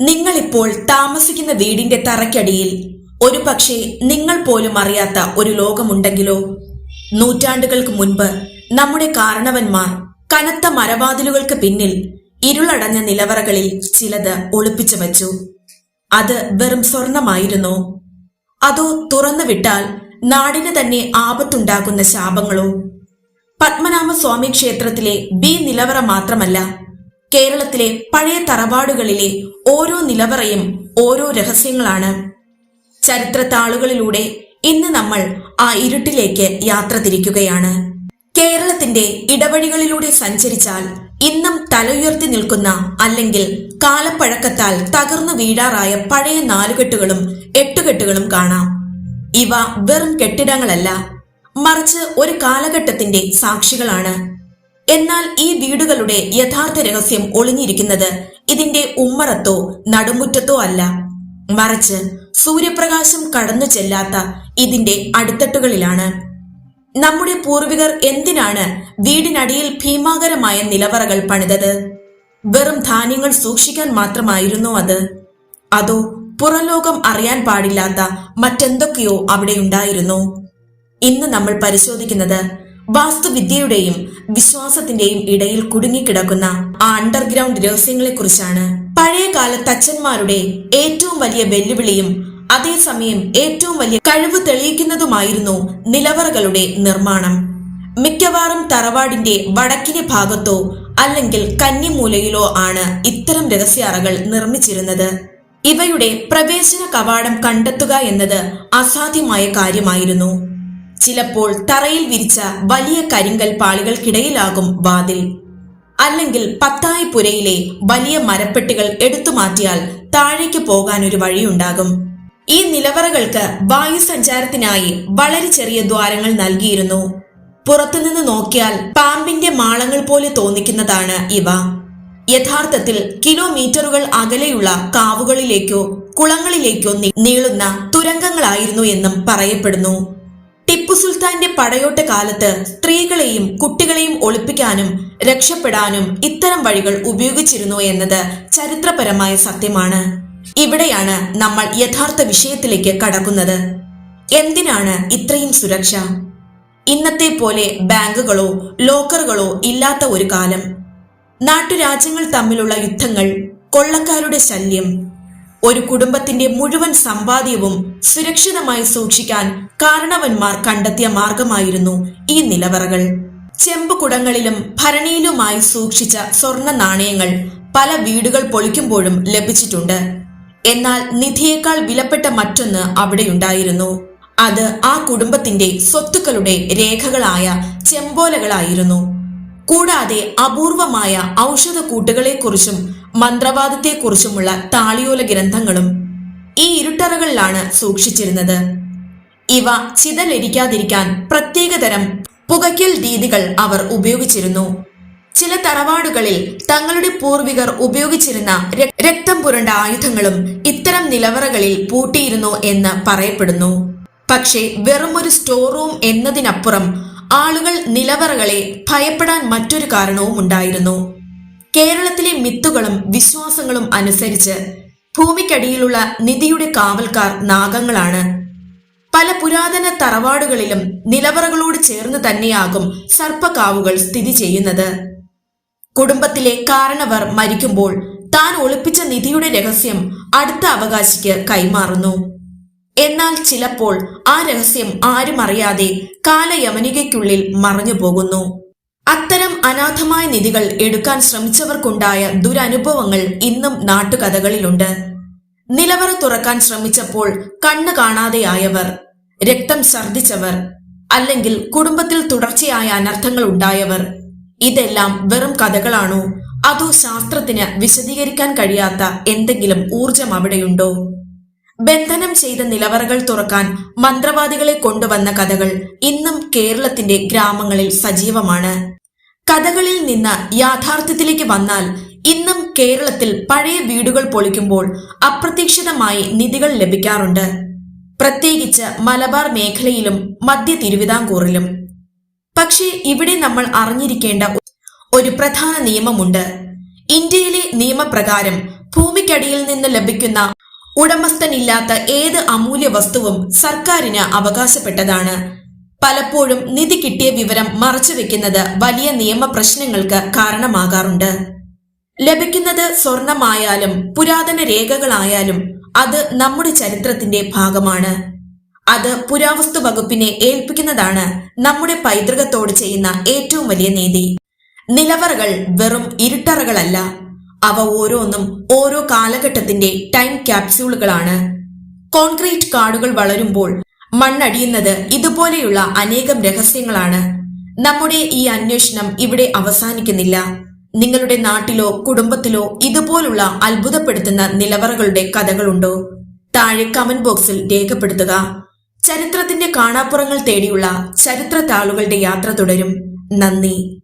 നിങ്ങളിപ്പോൾ താമസിക്കുന്ന വീടിന്റെ തറയ്ക്കടിയിൽ ഒരു പക്ഷേ നിങ്ങൾ പോലും അറിയാത്ത ഒരു ലോകമുണ്ടെങ്കിലോ? നൂറ്റാണ്ടുകൾക്ക് മുൻപ് നമ്മുടെ കാരണവന്മാർ കനത്ത മരവാതിലുകൾക്ക് പിന്നിൽ ഇരുളടഞ്ഞ നിലവറകളിൽ ചിലത് ഒളിപ്പിച്ചു വച്ചു. അത് വെറും സ്വർണമായിരുന്നോ? അതോ തുറന്നു വിട്ടാൽ നാടിന് തന്നെ ആപത്തുണ്ടാക്കുന്ന ശാപങ്ങളോ? പത്മനാഭസ്വാമി ക്ഷേത്രത്തിലെ ബി നിലവറ മാത്രമല്ല കേരളത്തിലെ പഴയ തറവാടുകളിലെ ഓരോ നിലവറയും ഓരോ രഹസ്യങ്ങളാണ്. ചരിത്ര താളുകളിലൂടെ ഇന്ന് നമ്മൾ ആ ഇരുട്ടിലേക്ക് യാത്ര തിരിക്കുകയാണ്. കേരളത്തിന്റെ ഇടവഴികളിലൂടെ സഞ്ചരിച്ചാൽ ഇന്നും തലയുയർത്തി നിൽക്കുന്ന അല്ലെങ്കിൽ കാലപ്പഴക്കത്താൽ തകർന്നു വീഴാറായ പഴയ നാലുകെട്ടുകളും എട്ടുകെട്ടുകളും കാണാം. ഇവ വെറും കെട്ടിടങ്ങളല്ല മറിച്ച് ഒരു കാലഘട്ടത്തിന്റെ സാക്ഷികളാണ്. എന്നാൽ ഈ വീടുകളുടെ യഥാർത്ഥ രഹസ്യം ഒളിഞ്ഞിരിക്കുന്നത് ഇതിന്റെ ഉമ്മറത്തോ നടുമുറ്റത്തോ അല്ല. മറിച്ച് സൂര്യപ്രകാശം കടന്നു ചെല്ലാത്ത ഇതിന്റെ അടിത്തട്ടുകളിലാണ്. നമ്മുടെ പൂർവികർ എന്തിനാണ് വീടിനടിയിൽ ഭീമാകരമായ നിലവറകൾ പണിതത്? വെറും ധാന്യങ്ങൾ സൂക്ഷിക്കാൻ മാത്രമായിരുന്നു അത്? അതോ പുറലോകം അറിയാൻ പാടില്ലാത്ത മറ്റെന്തൊക്കെയോ അവിടെ ഉണ്ടായിരുന്നു? ഇന്ന് നമ്മൾ പരിശോധിക്കുന്നത് വാസ്തുവിദ്യയുടെയും വിശ്വാസത്തിന്റെയും ഇടയിൽ കുടുങ്ങിക്കിടക്കുന്ന ആ അണ്ടർഗ്രൗണ്ട് രഹസ്യങ്ങളെക്കുറിച്ചാണ്. പഴയകാല തച്ചന്മാരുടെ ഏറ്റവും വലിയ വെല്ലുവിളിയും അതേസമയം ഏറ്റവും വലിയ കഴിവ് തെളിയിക്കുന്നതുമായിരുന്നു നിലവറകളുടെ നിർമ്മാണം. മിക്കവാറും തറവാടിന്റെ വടക്കിനെ ഭാഗത്തോ അല്ലെങ്കിൽ കന്നിമൂലയിലോ ആണ് ഇത്തരം രഹസ്യാറകൾ നിർമ്മിച്ചിരുന്നത്. ഇവയുടെ പ്രവേശന കവാടം കണ്ടെത്തുക എന്നത് അസാധ്യമായ കാര്യമായിരുന്നു. ചിലപ്പോൾ തറയിൽ വിരിച്ച വലിയ കരിങ്കൽ പാളികൾക്കിടയിലാകും വാതിൽ. അല്ലെങ്കിൽ പത്തായിപ്പുരയിലെ വലിയ മരപ്പെട്ടികൾ എടുത്തു മാറ്റിയാൽ താഴേക്ക് പോകാൻ ഒരു വഴിയുണ്ടാകും. ഈ നിലവറകൾക്ക് വായുസഞ്ചാരത്തിനായി വളരെ ചെറിയ ദ്വാരങ്ങൾ നൽകിയിരുന്നു. പുറത്തുനിന്ന് നോക്കിയാൽ പാമ്പിന്റെ മാളങ്ങൾ പോലെ തോന്നിക്കുന്നതാണ് ഇവ. യഥാർത്ഥത്തിൽ കിലോമീറ്ററുകൾ അകലെയുള്ള കാവുകളിലേക്കോ കുളങ്ങളിലേക്കോ നീളുന്ന തുരങ്കങ്ങളായിരുന്നു എന്നും പറയപ്പെടുന്നു. ടിപ്പു സുൽത്താന്റെ പടയോട്ട കാലത്ത് സ്ത്രീകളെയും കുട്ടികളെയും ഒളിപ്പിക്കാനും രക്ഷപ്പെടാനും ഇത്തരം വഴികൾ ഉപയോഗിച്ചിരുന്നു എന്നത് ചരിത്രപരമായ സത്യമാണ്. ഇവിടെയാണ് നമ്മൾ യഥാർത്ഥ വിഷയത്തിലേക്ക് കടക്കുന്നത്. എന്തിനാണ് ഇത്രയും സുരക്ഷ? ഇന്നത്തെ പോലെ ബാങ്കുകളോ ലോക്കറുകളോ ഇല്ലാത്ത ഒരു കാലം. നാട്ടുരാജ്യങ്ങൾ തമ്മിലുള്ള യുദ്ധങ്ങൾ കൊള്ളക്കാരുടെ ശല്യം ഒരു കുടുംബത്തിന്റെ മുഴുവൻ സമ്പാദ്യവും സുരക്ഷിതമായി സൂക്ഷിക്കാൻ കാരണവന്മാർ കണ്ടെത്തിയ മാർഗമായിരുന്നു ഈ നിലവറകൾ. ചെമ്പുകുടങ്ങളിലും ഭരണിയിലുമായി സൂക്ഷിച്ച സ്വർണ നാണയങ്ങൾ പല വീടുകൾ പൊളിക്കുമ്പോഴും ലഭിച്ചിട്ടുണ്ട്. എന്നാൽ നിധിയേക്കാൾ വിലപ്പെട്ട മറ്റൊന്ന് അവിടെയുണ്ടായിരുന്നു. അത് ആ കുടുംബത്തിന്റെ സ്വത്തുക്കളുടെ രേഖകളായ ചെമ്പോലകളായിരുന്നു. കൂടാതെ അപൂർവമായ ഔഷധക്കൂട്ടുകളെക്കുറിച്ചും മന്ത്രവാദത്തെക്കുറിച്ചുമുള്ള താളിയോല ഗ്രന്ഥങ്ങളും ഈ ഇരുട്ടറകളിലാണ് സൂക്ഷിച്ചിരുന്നത്. ഇവ ചിതലരിക്കാതിരിക്കാൻ പ്രത്യേകതരം പുകയ്ക്കൽ രീതികൾ അവർ ഉപയോഗിച്ചിരുന്നു. ചില തറവാടുകളിൽ തങ്ങളുടെ പൂർവികർ ഉപയോഗിച്ചിരുന്ന രക്തം പുരണ്ട ആയുധങ്ങളും ഇത്തരം നിലവറകളിൽ പൂട്ടിയിരുന്നു എന്ന് പറയപ്പെടുന്നു. പക്ഷേ വെറുമൊരു സ്റ്റോർ റൂം എന്നതിനപ്പുറം ആളുകൾ നിലവറകളെ ഭയപ്പെടാൻ മറ്റൊരു കാരണവും ഉണ്ടായിരുന്നു കേരളത്തിലെ മിത്തുകളും വിശ്വാസങ്ങളും അനുസരിച്ച് ഭൂമിക്കടിയിലുള്ള നിധിയുടെ കാവൽക്കാർ നാഗങ്ങളാണ്. പല പുരാതന തറവാടുകളിലും നിലവറകളോട് ചേർന്ന് തന്നെയാകും സർപ്പക്കാവുകൾ സ്ഥിതി ചെയ്യുന്നത്. കുടുംബത്തിലെ കാരണവർ മരിക്കുമ്പോൾ താൻ ഒളിപ്പിച്ച നിധിയുടെ രഹസ്യം അടുത്ത അവകാശിക്ക് കൈമാറുന്നു. എന്നാൽ ചിലപ്പോൾ ആ രഹസ്യം ആരും അറിയാതെ കാലയമനികയ്ക്കുള്ളിൽ മറഞ്ഞു പോകുന്നു അത്തരം അനാഥമായ നിധികൾ എടുക്കാൻ ശ്രമിച്ചവർക്കുണ്ടായ ദുരനുഭവങ്ങൾ ഇന്നും നാട്ടുകഥകളിലുണ്ട്. നിലവറ തുറക്കാൻ ശ്രമിച്ചപ്പോൾ കണ്ണു കാണാതെയായവർ രക്തം ഛർദിച്ചവർ അല്ലെങ്കിൽ കുടുംബത്തിൽ തുടർച്ചയായ അനർത്ഥങ്ങൾ ഉണ്ടായവർ ഇതെല്ലാം വെറും കഥകളാണോ? അതോ ശാസ്ത്രത്തിന് വിശദീകരിക്കാൻ കഴിയാത്ത എന്തെങ്കിലും ഊർജം അവിടെയുണ്ടോ? ബന്ധനം ചെയ്ത നിലവറകൾ തുറക്കാൻ മന്ത്രവാദികളെ കൊണ്ടുവന്ന കഥകൾ ഇന്നും കേരളത്തിന്റെ ഗ്രാമങ്ങളിൽ സജീവമാണ്. കഥകളിൽ നിന്ന് യാഥാർത്ഥ്യത്തിലേക്ക് വന്നാൽ ഇന്നും കേരളത്തിൽ പഴയ വീടുകൾ പൊളിക്കുമ്പോൾ അപ്രതീക്ഷിതമായി നിധികൾ ലഭിക്കാറുണ്ട്. പ്രത്യേകിച്ച് മലബാർ മേഖലയിലും മധ്യ തിരുവിതാംകൂറിലും. പക്ഷേ ഇവിടെ നമ്മൾ അറിഞ്ഞിരിക്കേണ്ട ഒരു പ്രധാന നിയമമുണ്ട്. ഇന്ത്യയിലെ നിയമപ്രകാരം ഭൂമിക്കടിയിൽ നിന്ന് ലഭിക്കുന്ന ഉടമസ്ഥനില്ലാത്ത ഏത് അമൂല്യ വസ്തുവും സർക്കാരിന് അവകാശപ്പെട്ടതാണ്. പലപ്പോഴും നിധി കിട്ടിയ വിവരം മറച്ചുവെക്കുന്നത് വലിയ നിയമ പ്രശ്നങ്ങൾക്ക് കാരണമാകാറുണ്ട്. ലഭിക്കുന്നത് സ്വർണമായാലും പുരാതന രേഖകളായാലും അത് നമ്മുടെ ചരിത്രത്തിന്റെ ഭാഗമാണ്. അത് പുരാവസ്തു വകുപ്പിനെ ഏൽപ്പിക്കുന്നതാണ് നമ്മുടെ പൈതൃകത്തോട് ചെയ്യുന്ന ഏറ്റവും വലിയ നീതി. നിലവറകൾ വെറും ഇരുട്ടറകളല്ല. അവ ഓരോന്നും ഓരോ കാലഘട്ടത്തിന്റെ ടൈം ക്യാപ്സ്യൂളുകളാണ്. കോൺക്രീറ്റ് കാടുകൾ വളരുമ്പോൾ മണ്ണടിയുന്നത് ഇതുപോലെയുള്ള അനേകം രഹസ്യങ്ങളാണ്. നമ്മുടെ ഈ അന്വേഷണം ഇവിടെ അവസാനിക്കുന്നില്ല. നിങ്ങളുടെ നാട്ടിലോ കുടുംബത്തിലോ ഇതുപോലുള്ള അത്ഭുതപ്പെടുത്തുന്ന നിലവറകളുടെ കഥകളുണ്ടോ? താഴെ കമന്റ് ബോക്സിൽ രേഖപ്പെടുത്തുക. ചരിത്രത്തിന്റെ കാണാപ്പുറങ്ങൾ തേടിയുള്ള ചരിത്ര താളുകളുടെ യാത്ര തുടരും. നന്ദി.